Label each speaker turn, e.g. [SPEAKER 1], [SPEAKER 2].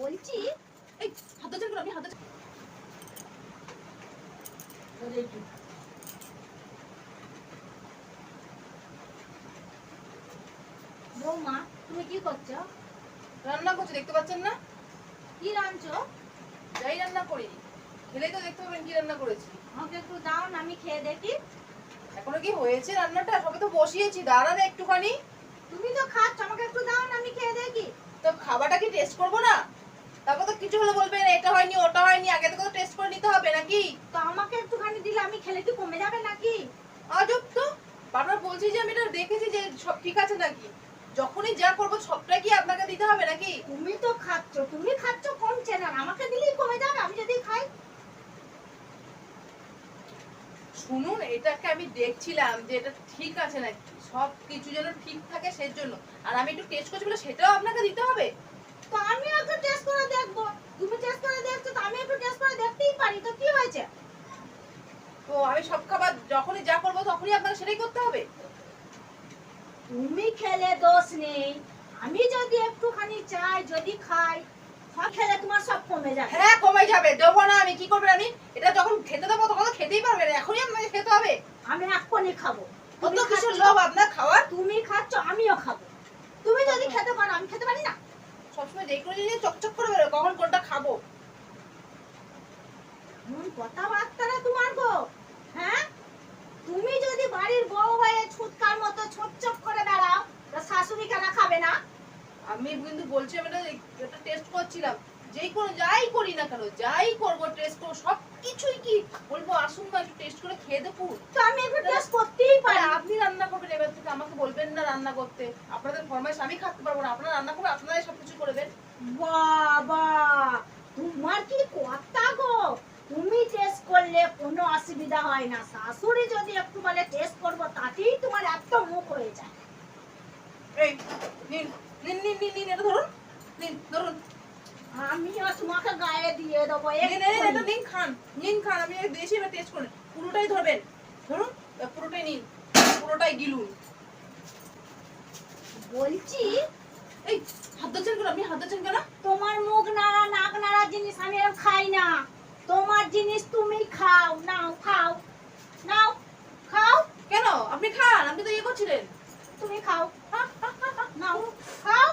[SPEAKER 1] বলছি
[SPEAKER 2] এই হাত? হাত ধরছেন
[SPEAKER 1] বৌমা তুমি কি করছ?
[SPEAKER 2] রান্না করছি দেখতে পাচ্ছেন না?
[SPEAKER 1] কি রাঁধছো?
[SPEAKER 2] যাই রান্না করি। খেলেই তো দেখতে পাবেন কি রান্না করেছি।
[SPEAKER 1] আমাকে একটু দাও না আমি খেয়ে দেখি।
[SPEAKER 2] এখনও কি হয়েছে রান্নাটা? সবে তো বসিয়েছি দাঁড়ান একটুখানি।
[SPEAKER 1] তুমি তো খাচ্ছ আমাকে একটু দাও না আমি খেয়ে দেখি।
[SPEAKER 2] তো খাবারটা কি টেস্ট করব না? তারপর তো কিছু হলে বলবেন এটা হয়নি ওটা হয়নি আগে থেকে তো টেস্ট করে নিতে হবে নাকি?
[SPEAKER 1] তো আমাকে একটুখানি দিলে আমি খেলে কি কমে যাবে নাকি?
[SPEAKER 2] আজব তো। বারবার বলছি যে আমি এটা দেখেছি যে সব ঠিক আছে নাকি? যখনই যা করব সবটা কি আপনাকে দিতে হবে নাকি?
[SPEAKER 1] তুমি তো খাচ্ছ তুমি খাচ্ছ কমছে না আমাকে দিলেই কমে যাবে আমি যদি খাই।
[SPEAKER 2] শুনুন এটাকে আমি দেখছিলাম যে এটা ঠিক আছে নাকি? সব কিছু যেন ঠিক থাকে সেই জন্য আর আমি একটু টেস্ট করছি বলে সেটাও আপনাকে দিতে হবে?
[SPEAKER 1] তো আমি একটু টেস্ট করে দেখব। তুমি টেস্ট করে দেখছ তো আমি একটু টেস্ট করে দেখতেই পারি। তো কি হয়েছে?
[SPEAKER 2] তো আমি সব খাবার যখনই যা করব তখনই আপনাকে সেটাই করতে হবে?
[SPEAKER 1] তুমি খেলে দোষ নেই। আমি যদি একটুখানি চাই যদি খাই সব খেলে তোমার সব কমে যাবে।
[SPEAKER 2] হ্যাঁ কমে যাবে। দেবো না আমি। কি করবেন আমি এটা যখন খেতে দেবো তখন তো খেতেই পারবেন এখনই আপনাকে খেতে হবে।
[SPEAKER 1] আমি এক্ষুনি খাব।
[SPEAKER 2] কত কিছু লোভ আপনার খাওয়ার?
[SPEAKER 1] তুমি খাচ্ছ আমিও খাব। তুমি যদি খেতে পারো আমি খেতে পারি না?
[SPEAKER 2] সবসময় দেখে যে চকচক করে বেরো কখন কোনটা খাব?
[SPEAKER 1] এমন কথাবার্তারা তোমার গো। হ্যাঁ? তুমি যদি বাড়ির বউ হয়ে ছুটকার মতো ছোটচপ করে বেড়াও তা শাশুড়ি কেন খাবে না?
[SPEAKER 2] আমি কিন্তু বলছি আমি এটা- এটা টেস্ট করছিলাম। যেই কোনো যাই করি না কেন যাই করব টেস্ট করব সব কিছুই কি বলব? আসুন না একটু টেস্ট করে খেয়ে দেখুন।
[SPEAKER 1] তো আমি একটু টেস্ট করতেই
[SPEAKER 2] আরে
[SPEAKER 1] পারি
[SPEAKER 2] আপনি রান্না করবেন এবার থেকে বলবেন না রান্না করতে। আপনাদের ফরমাইশ আমি খাতে পারব না। আপনারা রান্না করবেন আপনারাই সবকিছু করবেন।
[SPEAKER 1] বাবা তোমার কি কথা গো? তুমি টেস্ট করলে কোনো অসুবিধা হয় না। শাশুড়ি যদি একটু বলে টেস্ট করব তাতেই তোমার এত মুখ হয়ে যায়।
[SPEAKER 2] এই নিন নিন নিন নিন নিন এটা ধরুন। নিন ধরুন।
[SPEAKER 1] আমিও তোমাকে গায়ে দিয়ে দেবো
[SPEAKER 2] এটা নিন খান নিন খান আমি দেশি এবার টেস্ট করুন। পুরোটাই ধরবেন। ধরুন পুরোটাই নিন পুরোটাই গিলুন।
[SPEAKER 1] বলছি
[SPEAKER 2] এই হাত ধরছেন কেন? আপনি হাত ধরছেন কেন?
[SPEAKER 1] তোমার মুখ নাড়া নাক নাড়া জিনিস আমি আর খাই না। তোমার জিনিস তুমি খাও নাও খাও। নাও খাও।
[SPEAKER 2] কেন? আপনি খান আপনি তো ইয়ে করছিলেন।
[SPEAKER 1] তুমি খাও। নাও খাও।